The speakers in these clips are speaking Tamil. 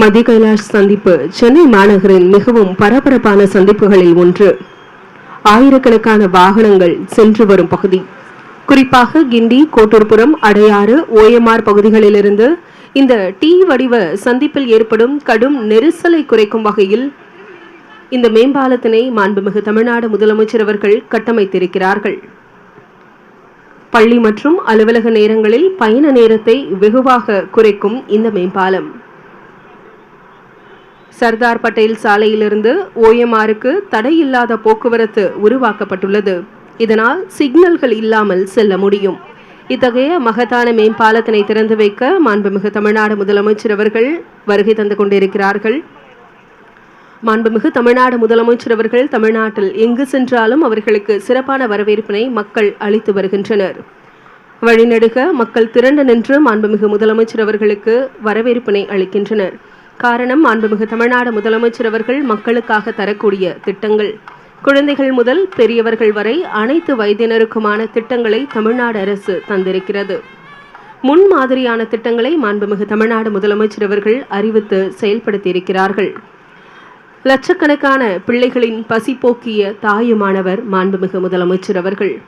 மத்திய கைலாஷ் சந்திப்பு. சென்னை மாநகரின் மிகவும் பரபரப்பான சந்திப்புகளில் ஒன்று. ஆயிரக்கணக்கான வாகனங்கள் சென்று வரும் பகுதி. குறிப்பாக கிண்டி கோட்டூர்புரம் அடையாறு ஓஎம்ஆர் பகுதிகளிலிருந்து இந்த டி வடிவ சந்திப்பில் ஏற்படும் கடும் நெரிசலை குறைக்கும் வகையில் இந்த மேம்பாலத்தினை மாண்புமிகு தமிழ்நாடு முதலமைச்சர் அவர்கள் கட்டமைத்திருக்கிறார்கள். பள்ளி மற்றும் அலுவலக நேரங்களில் பயண நேரத்தை வெகுவாக குறைக்கும் இந்த மேம்பாலம். சர்தார் பட்டேல் சாலையிலிருந்து ஓஎம்ஆருக்கு தடையில்லாத போக்குவரத்து உருவாக்கப்பட்டுள்ளது. இதனால் சிக்னல்கள் இல்லாமல் செல்ல முடியும். இத்தகைய மகத்தான மேம்பாலத்தினை திறந்து வைக்க மாண்புமிகு தமிழ்நாடு முதலமைச்சர் அவர்கள் வருகை தந்து கொண்டிருக்கிறார்கள். மாண்புமிகு தமிழ்நாடு முதலமைச்சர் அவர்கள் தமிழ்நாட்டில் எங்கு சென்றாலும் அவர்களுக்கு சிறப்பான வரவேற்பினை மக்கள் அளித்து வருகின்றனர். வழிநெடுக மக்கள் திரண்டு நின்று மாண்புமிகு முதலமைச்சர் அவர்களுக்கு வரவேற்பினை அளிக்கின்றனர். காரணம் மாண்புமிகு தமிழ்நாடு முதலமைச்சர் அவர்கள் மக்களுக்காக தரக்கூடிய திட்டங்கள். குழந்தைகள் முதல் பெரியவர்கள் வரை அனைத்து வயதினருக்குமான திட்டங்களை தமிழ்நாடு அரசு தந்திருக்கிறது. முன் மாதிரியான திட்டங்களை மாண்புமிகு தமிழ்நாடு முதலமைச்சர் அவர்கள் அறிவித்து செயல்படுத்தியிருக்கிறார்கள். லட்சக்கணக்கான பிள்ளைகளின் பசி போக்கிய தாயுமானவர் மாண்புமிகு முதலமைச்சர் அவர்கள்.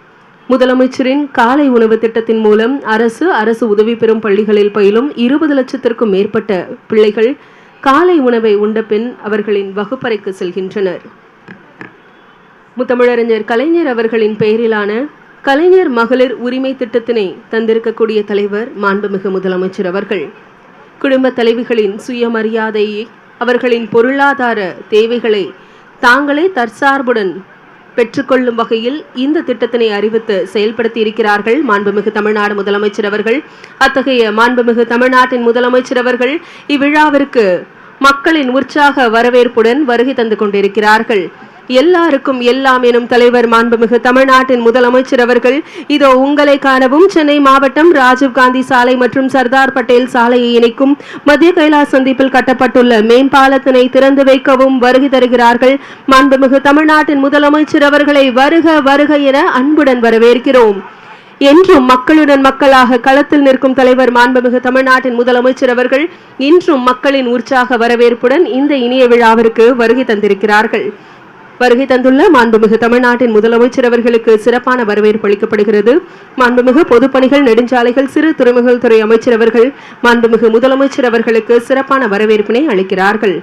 முதலமைச்சரின் காலை உணவு திட்டத்தின் மூலம் அரசு அரசு உதவி பெறும் பள்ளிகளில் பயிலும் இருபது லட்சத்திற்கும் மேற்பட்ட பிள்ளைகள் காலை உணவை உண்ட பின் அவர்களின் வகுப்பறைக்கு செல்கின்றனர். முத்தமிழறிஞர் கலைஞர் அவர்களின் பெயரிலான கலைஞர் மகளிர் உரிமை திட்டத்தினை தந்திருக்கக்கூடிய தலைவர் மாண்புமிகு முதலமைச்சர் அவர்கள். குடும்ப தலைவிகளின் சுயமரியாதையை அவர்களின் பொருளாதார தேவைகளை தாங்களே தற்சார்புடன் பெற்றுக்கொள்ளும் வகையில் இந்த திட்டத்தினை அறிவித்து செயல்படுத்தி இருக்கிறார்கள் மாண்புமிகு தமிழ்நாடு முதலமைச்சர் அவர்கள். அத்தகைய மாண்புமிகு தமிழ்நாட்டின் முதலமைச்சர் அவர்கள் இவ்விழாவிற்கு மக்களின் உற்சாக வரவேற்புடன் வருகை தந்து கொண்டிருக்கிறார்கள். எல்லாருக்கும் எல்லாம் எனும் தலைவர் மாண்புமிகு தமிழ்நாட்டின் முதலமைச்சர் அவர்கள் இதோ உங்களை காணவும் சென்னை மாவட்டம் ராஜீவ்காந்தி சாலை மற்றும் சர்தார் பட்டேல் சாலையை இணைக்கும் மத்திய கைலாஸ் சந்திப்பில் கட்டப்பட்டுள்ள மேம்பாலத்தினை திறந்து வைக்கவும் வருகை தருகிறார்கள் மாண்புமிகு தமிழ்நாட்டின் முதலமைச்சர் அவர்களை வருக வருக என அன்புடன் வரவேற்கிறோம். என்றும் மக்களுடன் மக்களாக களத்தில் நிற்கும் தலைவர் மாண்புமிகு தமிழ்நாட்டின் முதலமைச்சர் அவர்கள் இன்றும் மக்களின் உற்சாக வரவேற்புடன் இந்த இனிய விழாவிற்கு வருகை தந்திருக்கிறார்கள். வருகை தந்துள்ள மாண்புமிகு தமிழ்நாட்டின் முதலமைச்சர் அவர்களுக்கு சிறப்பான வரவேற்பு அளிக்கப்படுகிறது. மாண்புமிகு பொதுப்பணிகள் நெடுஞ்சாலைகள் சிறு துறைமுகங்கள் துறை அமைச்சர் அவர்கள் மாண்புமிகு முதலமைச்சர் அவர்களுக்கு சிறப்பான வரவேற்பினை அளிக்கிறார்கள்.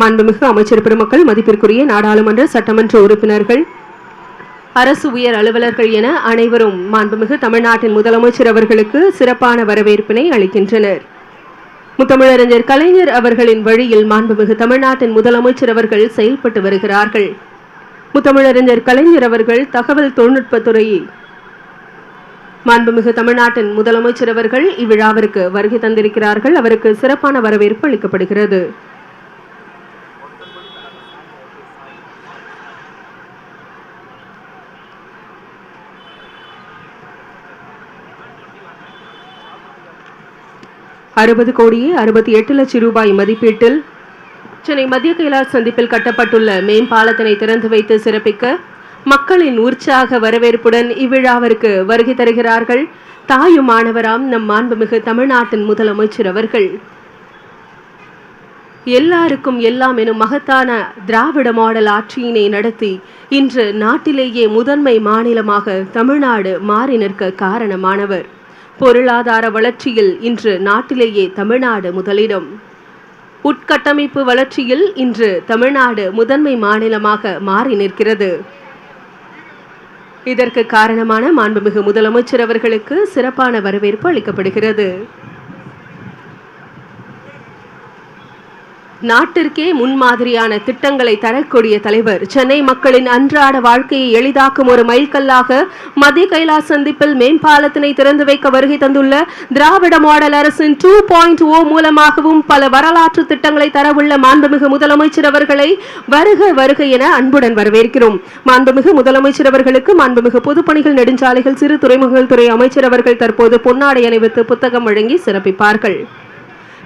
மாண்புமிகு அமைச்சர் பெருமக்கள் மதிப்பிற்குரிய நாடாளுமன்ற சட்டமன்ற உறுப்பினர்கள் அரசு உயர் அலுவலர்கள் என அனைவரும் மாண்புமிகு தமிழ்நாட்டின் முதலமைச்சர் அவர்களுக்கு சிறப்பான வரவேற்பினை அளிக்கின்றனர். முத்தமிழறிஞர் கலைஞர் அவர்களின் வழியில் மாண்புமிகு தமிழ்நாட்டின் முதலமைச்சர் அவர்கள் செயல்பட்டு வருகிறார்கள். முத்தமிழறிஞர் கலைஞர் அவர்கள் தகவல் தொழில்நுட்பத்துறையை மாண்புமிகு தமிழ்நாட்டின் முதலமைச்சர் அவர்கள் இவ்விழாவிற்கு வருகை தந்திருக்கிறார்கள். அவருக்கு சிறப்பான வரவேற்பு அளிக்கப்படுகிறது. அறுபது கோடியே அறுபத்தி எட்டு லட்சம் ரூபாய் மதிப்பீட்டில் சென்னை மத்திய கைலாஷ் சந்திப்பில் கட்டப்பட்டுள்ள மேம்பாலத்தினை திறந்து வைத்து சிறப்பிக்க மக்களின் உற்சாக வரவேற்புடன் இவ்விழாவிற்கு வருகை தருகிறார்கள் தாயும் மாணவராம் நம் மாண்புமிகு தமிழ்நாட்டின் முதலமைச்சர் அவர்கள். எல்லாருக்கும் எல்லாம் எனும் மகத்தான திராவிட மாடல் ஆட்சியினை நடத்தி இன்று நாட்டிலேயே முதன்மை மாநிலமாக தமிழ்நாடு மாறி நிற்க காரணமானவர். பொருளாதார வளர்ச்சியில் இன்று நாட்டிலேயே தமிழ்நாடு முதலிடம். உட்கட்டமைப்பு வளர்ச்சியில் இன்று தமிழ்நாடு முதன்மை மாநிலமாக மாறி நிற்கிறது. இதற்கு காரணமான மாண்புமிகு முதலமைச்சர் அவர்களுக்கு சிறப்பான வரவேற்பு அளிக்கப்படுகிறது. நாட்டிற்கே முன்மாதிரியான திட்டங்களை தரக்கூடிய தலைவர். சென்னை மக்களின் அன்றாட வாழ்க்கையை எளிதாக்கும் ஒரு மைல்கல்லாக மத்திய கைலாஸ் சந்திப்பில் மேம்பாலத்தினை திறந்து வைக்க வருகை தந்துள்ள திராவிட மாடல் அரசின் டூ பாயிண்ட் ஓ மூலமாகவும் பல வரலாற்று திட்டங்களை தரவுள்ள மாண்புமிகு முதலமைச்சர் அவர்களை வருக வருக என அன்புடன் வரவேற்கிறோம். மாண்புமிகு முதலமைச்சர் அவர்களுக்கு மாண்புமிகு பொதுப்பணிகள் நெடுஞ்சாலைகள் சிறு துறைமுகங்கள் துறை அமைச்சர் அவர்கள் தற்போது பொன்னாடை அணிவித்து புத்தகம் வழங்கி சிறப்பிப்பார்கள்.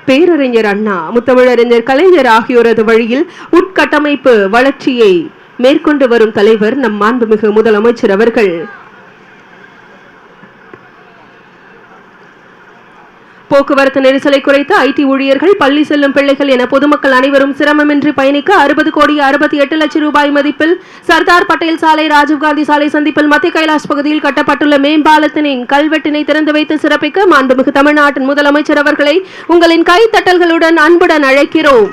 பேரறிஞர் அண்ணா முத்தமிழறிஞர் கலைஞர் ஆகியோரது வழியில் உட்கட்டமைப்பு வளர்ச்சியை மேற்கொண்டு வரும் தலைவர் நம் மாண்புமிகு முதலமைச்சர் அவர்கள். போக்குவரத்து நெரிசலை குறைத்து ஐடி ஊழியர்கள் பள்ளி செல்லும் பிள்ளைகள் என பொதுமக்கள் அனைவரும் சிரமமின்றி பயணிக்க அறுபது கோடி அறுபத்தி எட்டு லட்சம் ரூபாய் மதிப்பில் சர்தார் பட்டேல் சாலை ராஜீவ்காந்தி சாலை சந்திப்பில் மத்திய கைலாஷ் பகுதியில் கட்டப்பட்டுள்ள மேம்பாலத்தினின் கல்வெட்டினை திறந்து வைத்து சிறப்பிக்க மாண்புமிகு தமிழ்நாட்டின் முதலமைச்சர் அவர்களை உங்களின் கைத்தட்டல்களுடன் அன்புடன் அழைக்கிறோம்.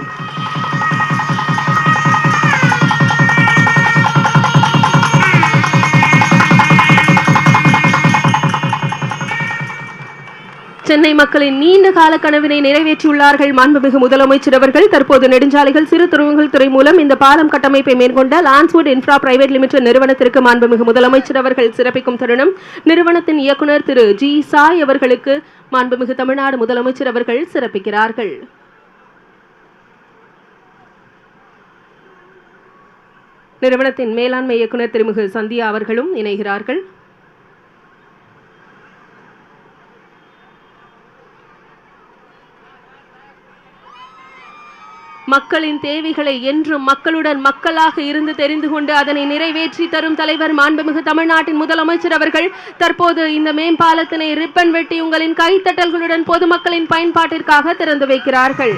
சென்னை மக்களின் நீண்ட கால கனவினை நிறைவேற்றியுள்ளார்கள் மாண்புமிகு முதலமைச்சர் அவர்கள். தற்போது நெடுஞ்சாலைகள் சிறு துறைமுகங்கள் துறை மூலம் இந்த பாலம் கட்டமைப்பை மேற்கொண்ட லான்ஸ்வுட் இன்ஃப்ரா பிரைவேட் லிமிடெட் நிறுவனத்திற்கு மாண்புமிகு முதலமைச்சர் அவர்கள் சிறப்பிக்கும் தருணம். நிறுவனத்தின் இயக்குனர் திரு ஜி சாய் அவர்களுக்கு மாண்புமிகு தமிழ்நாடு முதலமைச்சர் அவர்கள் சிறப்பிக்கிறார்கள். நிறுவனத்தின் மேலாண்மை இயக்குனர் திருமிகு சந்தியா அவர்களும் இணைகிறார்கள். மக்களின் தேவைகளை என்றும் மக்களுடன் மக்களாக இருந்து தெரிந்து கொண்டு அதனை நிறைவேற்றி தரும் தலைவர் மாண்புமிகு தமிழ்நாட்டின் முதலமைச்சர் அவர்கள் தற்போது இந்த மேம்பாலத்தினை ரிப்பன் வெட்டி உங்களின் கைத்தட்டல்களுடன் பொதுமக்களின் பயன்பாட்டிற்காக திறந்து வைக்கிறார்கள்.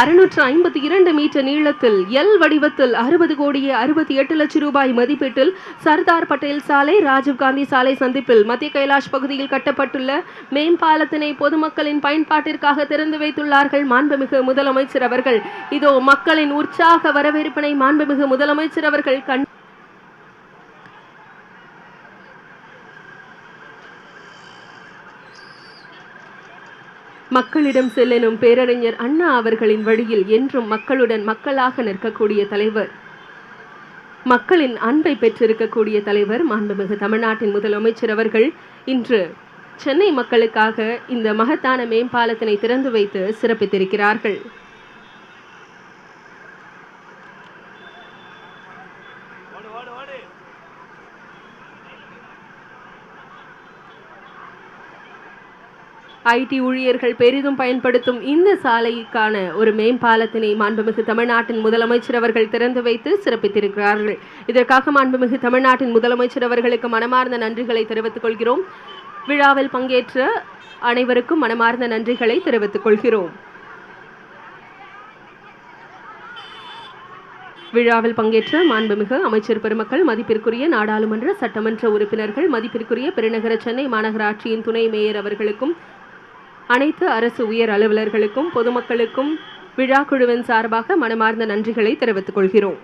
அறுநூற்று ஐம்பத்தி இரண்டு மீட்டர் நீளத்தில் எல் வடிவத்தில் அறுபது கோடியே அறுபத்தி எட்டு லட்சம் ரூபாய் மதிப்பீட்டில் சர்தார் பட்டேல் சாலை ராஜீவ்காந்தி சாலை சந்திப்பில் மத்திய கைலாஷ் பகுதியில் கட்டப்பட்டுள்ள மேம்பாலத்தினை பொதுமக்களின் பயன்பாட்டிற்காக திறந்து வைத்துள்ளார்கள் மாண்புமிகு முதலமைச்சர் அவர்கள். இதோ மக்களின் உற்சாக வரவேற்பினை மாண்புமிகு முதலமைச்சர் அவர்கள் கண் மக்களிடம் செல்லனும் பேரறிஞர் அண்ணா அவர்களின் வழியில் என்றும் மக்களுடன் மக்களாக நிற்கக்கூடிய தலைவர். மக்களின் அன்பை பெற்றிருக்கக்கூடிய தலைவர் மாண்புமிகு தமிழ்நாட்டின் முதலமைச்சர் அவர்கள். இன்று சென்னை மக்களுக்காக இந்த மகத்தான மேம்பாலத்தினை திறந்து வைத்து சிறப்பித்திருக்கிறார்கள். ஐடி ஊழியர்கள் பெரிதும் பயன்படுத்தும் இந்த சாலைக்கான ஒரு மேம்பாலத்தினை மாண்புமிகு தமிழ்நாட்டின் முதலமைச்சர் அவர்கள் திறந்து வைத்து சிறப்பித்திருக்கிறார்கள். இதற்காக மாண்புமிகு தமிழ்நாட்டின் முதலமைச்சர் அவர்களுக்கு மனமார்ந்த நன்றிகளை தெரிவித்துக் கொள்கிறோம். விழாவில் பங்கேற்ற அனைவருக்கும் மனமார்ந்த நன்றிகளை தெரிவித்துக் கொள்கிறோம். விழாவில் பங்கேற்ற மாண்புமிகு அமைச்சர் பெருமக்கள் மதிப்பிற்குரிய நாடாளுமன்ற சட்டமன்ற உறுப்பினர்கள் மதிப்பிற்குரிய பெருநகர சென்னை மாநகராட்சியின் துணை மேயர் அவர்களுக்கும் அனைத்து அரசு உயர் அலுவலர்களுக்கும் பொதுமக்களுக்கும் விழா குழுவின் சார்பாக மனமார்ந்த நன்றிகளை தெரிவித்துக் கொள்கிறோம்.